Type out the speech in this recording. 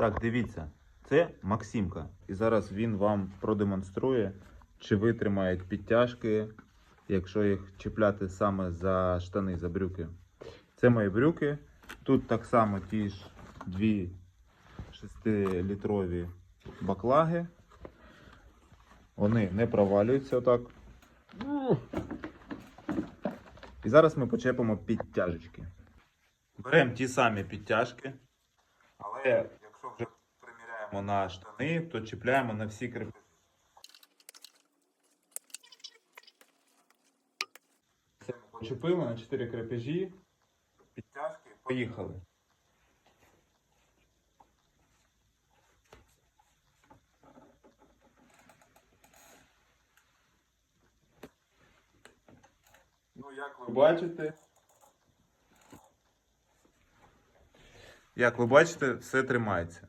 Так, дивіться, це Максимка. І зараз він вам продемонструє, чи витримають підтяжки, якщо їх чіпляти саме за штани, за брюки. Це мої брюки. Тут так само ті ж дві 6-літрові баклаги. Вони не провалюються отак. І зараз ми почепимо підтяжечки. Беремо ті самі підтяжки, але приміряємо на штани, то чіпляємо на всі крепежі. Це ми почепили на 4 крепежі, підтяжки, поїхали. Ну, як ви бачите, як ви бачите, все тримається.